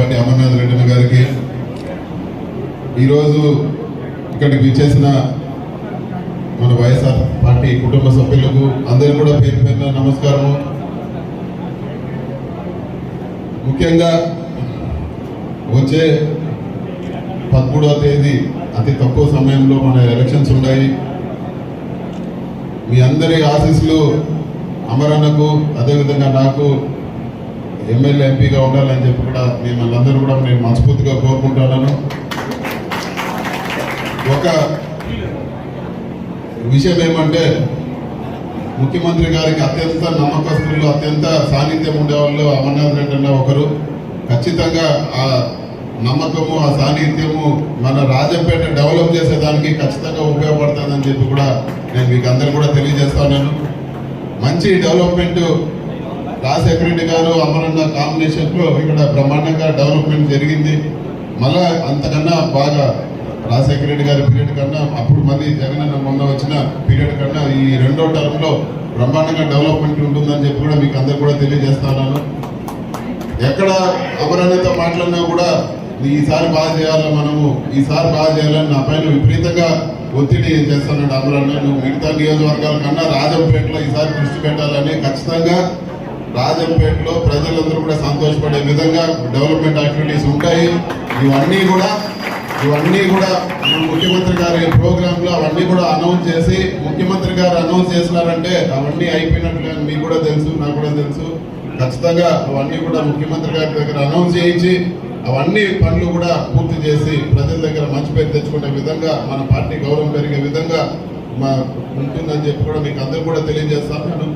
Party Amarnath Reddy గారికి ఈరోజు ఇక్కడికి విచ్చేసిన మన వైఎస్ఆర్ పార్టీ కుటుంబ సభ్యులకు అందరికీ కూడా పేరు పేరున నమస్కారము. ముఖ్యంగా వచ్చే పదమూడవ తేదీ అతి తక్కువ సమయంలో మన ఎలక్షన్స్ ఉన్నాయి. మీ అందరి ఆశీస్సులు అమరన్నకు అదేవిధంగా నాకు ఎమ్మెల్యే ఎంపీగా ఉండాలని చెప్పి కూడా మిమ్మల్ని అందరూ కూడా నేను మనస్ఫూర్తిగా కోరుకుంటున్నాను. ఒక విషయం ఏమంటే ముఖ్యమంత్రి గారికి అత్యంత నమ్మకస్తులు అత్యంత సాన్నిధ్యం ఉండేవాళ్ళు అమర్నాథ్ రెడ్డి అన్న ఒకరు. ఖచ్చితంగా ఆ నమ్మకము ఆ సాన్నిధ్యము మన రాజంపేట డెవలప్ చేసేదానికి ఖచ్చితంగా ఉపయోగపడుతుందని చెప్పి కూడా నేను మీకు అందరు కూడా తెలియజేస్తాను మంచి డెవలప్మెంట్ రాజశేఖర సెక్రటరీ గారు అమరన్న కాంబినేషన్లో ఇక్కడ బ్రహ్మాండంగా డెవలప్మెంట్ జరిగింది. మళ్ళా అంతకన్నా బాగా రాజశేఖర రెడ్డి గారి పీరియడ్ కన్నా అప్పుడు మళ్ళీ జగన్ అన్న మొన్న వచ్చిన పీరియడ్ కన్నా ఈ రెండో టర్మ్లో బ్రహ్మాండంగా డెవలప్మెంట్ ఉంటుందని చెప్పి కూడా మీకు అందరు కూడా తెలియజేస్తున్నాను ఎక్కడ అమరన్నతో మాట్లాడినా కూడా ఈసారి బాగా చేయాలి మనము? ఈసారి బాగా చేయాలని నా పైన విపరీతంగా ఒత్తిడి చేస్తున్నాడు అమరన్న. నువ్వు మిగతా నియోజకవర్గాల కన్నా రాజంపేటలో ఈసారి దృష్టి పెట్టాలని ఖచ్చితంగా రాజంపేటలో ప్రజలందరూ కూడా సంతోషపడే విధంగా డెవలప్మెంట్ యాక్టివిటీస్ ఉంటాయి. ఇవన్నీ కూడా ఇవన్నీ కూడా ముఖ్యమంత్రి గారి ప్రోగ్రాంలో అవన్నీ కూడా అనౌన్స్ చేసి ముఖ్యమంత్రి గారు అనౌన్స్ చేసినారంటే అవన్నీ అయిపోయినట్లుగా మీకు కూడా తెలుసు నాకు కూడా తెలుసు. ఖచ్చితంగా అవన్నీ కూడా ముఖ్యమంత్రి గారి దగ్గర అనౌన్స్ చేయించి అవన్నీ పనులు కూడా పూర్తి చేసి ప్రజల దగ్గర మంచి పేరు తెచ్చుకునే విధంగా మన పార్టీ గౌరవం పెరిగే విధంగా మా ఉంటుందని చెప్పి కూడా మీకు అందరూ కూడా తెలియజేస్తాను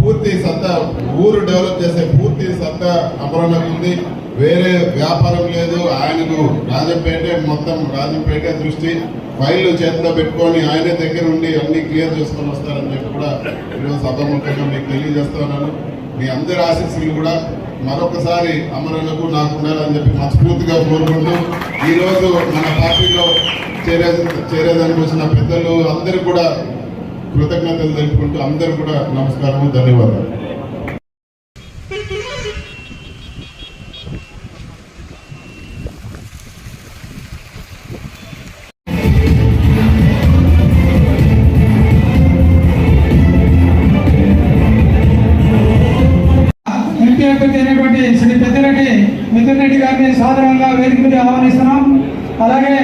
పూర్తి సత్తా ఊరు డెవలప్ చేసే పూర్తి సత్తా అమరణకు ఉంది. వేరే వ్యాపారం లేదు. ఆయనకు రాజంపేటే మొత్తం రాజంపేటే దృష్టి. ఫైళ్ళు చేతిలో పెట్టుకొని ఆయన దగ్గర ఉండి అన్ని క్లియర్ చేసుకొని వస్తారని చెప్పి కూడా ఈరోజు సభాముఖంగా మీకు తెలియజేస్తున్నాను మీ అందరి ఆశీస్సులు కూడా మరొకసారి అమరులకు నాకు ఉండాలని చెప్పి మనస్ఫూర్తిగా కోరుకుంటూ ఈరోజు మన పార్టీలో చేరే చేరేదానికి పెద్దలు అందరూ కూడా కృతజ్ఞతలు తెలుపుకుంటూ అందరూ కూడా నమస్కారం ధన్యవాదాలు. ఎంపీ అభ్యర్థి శ్రీ పెద్దిరెడ్డి మిథున్ రెడ్డి గారిని సాధారణంగా వేదిక మీద ఆహ్వానిస్తున్నాం. అలాగే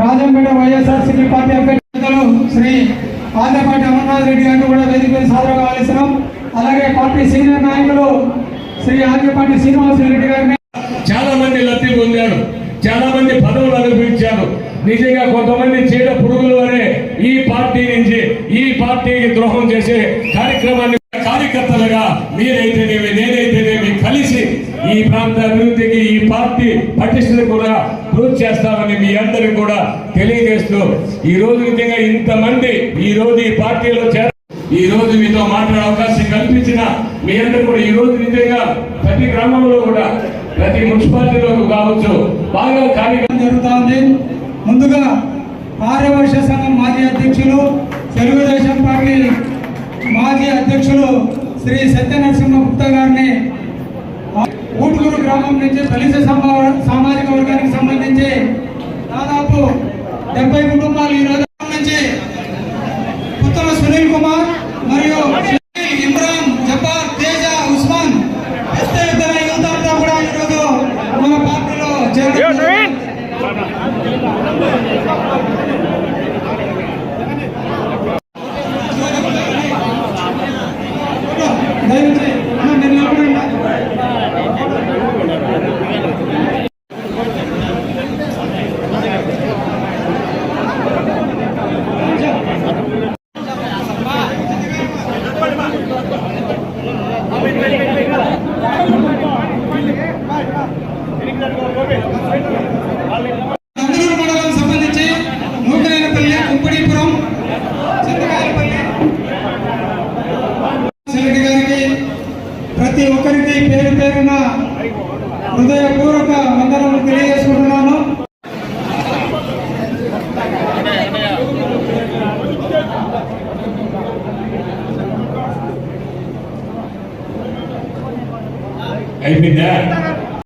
రాజంపేట వైఎస్ఆర్సీపీ పార్టీ అభ్యర్థులు శ్రీ ఆంధ్రపాటి అమర్నాథ్ రెడ్డి గారిని కూడా వేదిక మీద సాధారణంగా అలాగే పార్టీ సీనియర్ నాయకులు శ్రీ ఆంధ్రపాటి శ్రీనివాస రెడ్డి గారిని చాలా మంది లబ్ధి పొందారు. చాలా మంది పదవులు అనుభవించారు. నిజంగా కొంతమంది చీడ పురుగులు అనే ఈ పార్టీ నుంచి ఈ పార్టీకి ద్రోహం చేసే కార్యక్రమాన్ని కార్యకర్తలుగా మీరైతే ఈ ప్రాంత అభివృద్ధికి ఈ పార్టీ పటిష్టత కూడా పూర్తి చేస్తామని మీ అందరికి కూడా తెలియజేస్తూ ఈ రోజు నిజంగా ఇంతమంది ఈ రోజు ఈ పార్టీలో చేర ఈ రోజు మీతో మాట్లాడే అవకాశం కల్పించిన మీ అందరూ కూడా ఈ రోజు నిజంగా ప్రతి గ్రామంలో కూడా ప్రతి మున్సిపాలిటీలో కావచ్చు బాగా కార్యక్రమం జరుగుతోంది. ముందుగా ఆర్యవైశ్య సంఘం మాజీ అధ్యక్షులు తెలుగుదేశం పార్టీ మాజీ అధ్యక్షులు శ్రీ సత్యనరసింహ గుప్తా గారిని నుంచి దళిత సమా- సామాజిక వర్గానికి సంబంధించి దాదాపు డెబ్బై కుటుంబాలు ఈ రోజు నుంచి పుత్తల సునీల్ కుమార్ మరియు ఇమ్రాన్ జబ్బార్ తేజ ఉస్మాన్. పెద్ద ఎత్తున యువత అంతా కూడా ఈరోజు మన పార్టీలో ప్రతి ఒక్కరికి పేరు పేరున హృదయపూర్వక వందనలు తెలియజేసుకుంటున్నాను. అయిపోయిందా?